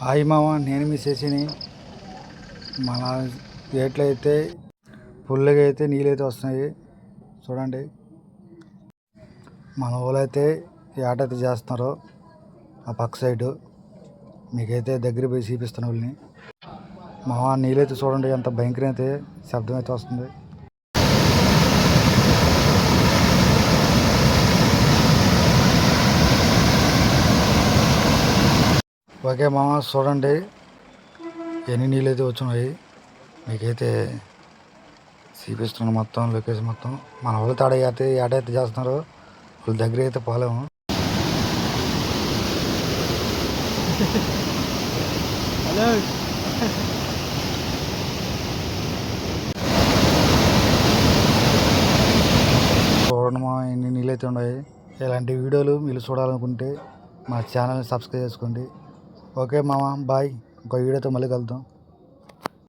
Hi మామ నేను మీ చేసిని మన ఏట్లో అయితే పుల్లగా అయితే నీళ్ళైతే వస్తున్నాయి. చూడండి. మన వాళ్ళైతే ఏట అయితే చేస్తున్నారు. ఆ పక్క సైడు. మీకైతే దగ్గర పోయి చూపిస్తున్న వాళ్ళని మామ నీళ్ళైతే చూడండి ఎంత భయంకరం అయితే శబ్దం అయితే వస్తుంది. ఓకే మామ చూడండి. ఎన్ని నీళ్ళు అయితే వచ్చినాయి మీకైతే చూపిస్తున్నాను మొత్తం లొకేషన్ మొత్తం. మన వాళ్ళు తాడ అయితే ఏటైతే చేస్తున్నారు. వాళ్ళ దగ్గర అయితే పోలేము. హలో. చూడండి మా ఎన్ని నీళ్ళు అయితే ఉన్నాయి. ఇలాంటి వీడియోలు మీరు చూడాలనుకుంటే మా ఛానల్ని సబ్స్క్రైబ్ చేసుకోండి. ఓకే మామ బాయ్. ఇంకో వీడియోతో మళ్ళీ కలుద్దాం.